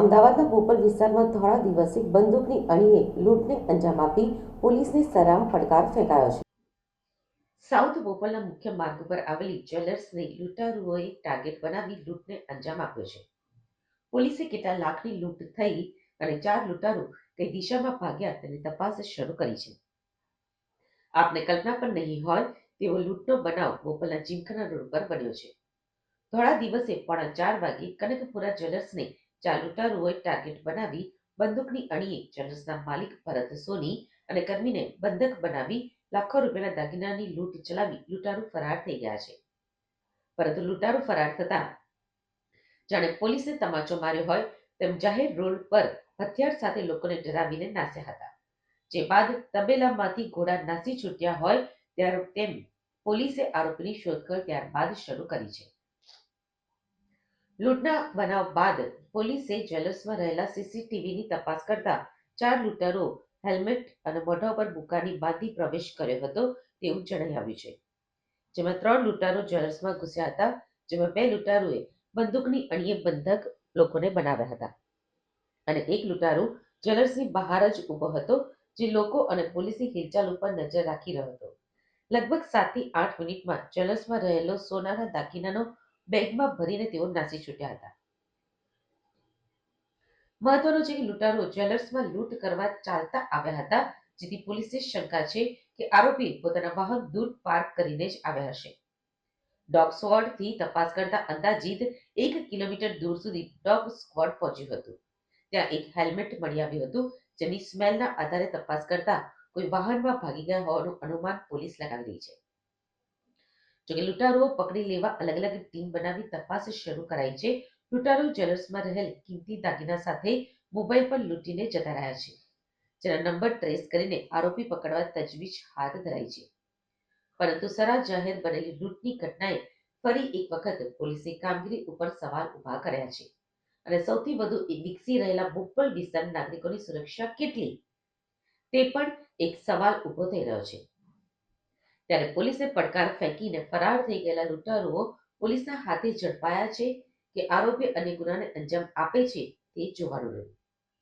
અમદાવાદના બોપલ વિસ્તારમાં થોડા દિવસથી બંદૂકની અણીએ લૂંટને અંજામ આપી પોલીસને સરામ પડકાર ફેંકાયો છે. સાઉથ બોપલના મુખ્ય માર્ગ પર આવેલી જ્વેલર્સને લૂંટારુઓએ ટાર્ગેટ બનાવી લૂંટને અંજામ આપ્યો છે. પોલીસે કેટલા લાખની લૂંટ થઈ અને ચાર લૂંટારુ કઈ દિશામાં ભાગ્યા તેની તપાસ શરૂ કરી છે. આપને કલ્પના પણ નહીં હોય તેવો લૂંટનો બનાવ બોપલના જીમખાના રોડ પર બન્યો છે. ધોળા દિવસે પોણા ચાર વાગે કનકપુરા જ્વેલર્સને ચાર લૂંટારુઓએ ટાર્ગેટ બનાવી બંદૂકની અણીએ જ્વેલર્સના માલિક ભરત સોની અને કર્મીને બંધક બનાવી લાખો રૂપિયાના દાગીનાની લૂંટ ચલાવી લૂંટારુ ફરાર થઈ ગયા છે. પરંતુ લૂંટારુ ફરાર થતા જાણે પોલીસે તમાચો માર્યો હોય તેમ જાહેર રોડ પર હથિયાર સાથે લોકોને ડરાવીને નાસ્યા હતા. જે બાદ તબેલામાંથી ઘોડા નાસી છૂટ્યા હોય ત્યારે તેમ પોલીસે આરોપીની શોધખોળ ત્યારબાદ શરૂ કરી છે. લૂંટના બનાવ બાદ પોલીસે જ્વેલર્સમાં રહેલા સીસીટીવીની તપાસ કરતા ચાર લૂંટારો હેલ્મેટ અને મોઢા પર બુકાની બાંધી પ્રવેશ કર્યો હતો તેવું જણાઈ આવ્યું છે. જેમાં ત્રણ લૂંટારો જ્વેલર્સમાં ઘૂસ્યા હતા, જેમાં બે લૂંટારોએ બંદૂકની અણીએ બંધક લોકોને બનાવ્યા હતા. અને એક લૂંટારો જ્વેલર્સની બહાર જ ઊભો હતો, જે લોકો અને પોલીસની હિલચાલ ઉપર નજર રાખી રહ્યો હતો. લગભગ સાતથી આઠ મિનિટમાં જ્વેલર્સમાં રહેલો સોનાના દાગીનાનો બેગમાં ભરીને તેઓ નાસી છૂટ્યા હતા. મહત્વનું છે કે લૂંટારો જ્વેલર્સમાં લૂંટ કરવા ચાલતા આવ્યા હતા, જેથી પોલીસને શંકા છે કે આરોપી પોતાના વાહન દૂર પાર્ક કરીને જ આવ્યા હશે. ડોગ સ્ક્વોડથી તપાસ કરતા અંદાજિત એક કિલોમીટર દૂર સુધી ડોગ સ્ક્વોડ પહોંચ્યું હતું. ત્યાં એક હેલ્મેટ મળી આવ્યું હતું, જેની સ્મેલના આધારે તપાસ કરતા કોઈ વાહનમાં ભાગી ગયા હોવાનું અનુમાન પોલીસ લગાવી રહી છે. જોકે લૂંટારુઓ પકડી લેવા અલગ અલગ ટીમ બનાવી તપાસ શરૂ કરાઈ છે. લૂંટારો જ્વેલર્સમાં રહેલ કિંમતી દાગીના સાથે મોબાઈલ પર લૂંટીને જતા રહ્યા છે. જેના નંબર ટ્રેસ કરીને આરોપી પકડવા તજવીજ હાથ ધરાઈ છે. પરંતુ સરા જાહેર બનેલી લૂંટની ઘટનાએ ફરી એક વખત પોલીસની કામગીરી ઉપર સવાલ ઊભા કર્યા છે. અને સૌથી વધુ વિકસી રહેલા બોપલ વિસ્તારના નાગરિકોની સુરક્ષા કેટલી? તે પણ એક સવાલ ઊભો થઈ રહ્યો છે. ત્યારે પોલીસે પડકાર ફેંકીને ફરાર થઈ ગયેલા લૂંટારુઓ પોલીસના હાથે ઝડપાયા છે કે આરોપી અન્ય ગુનાને અંજામ આપે છે તે જોવાનું રહ્યું.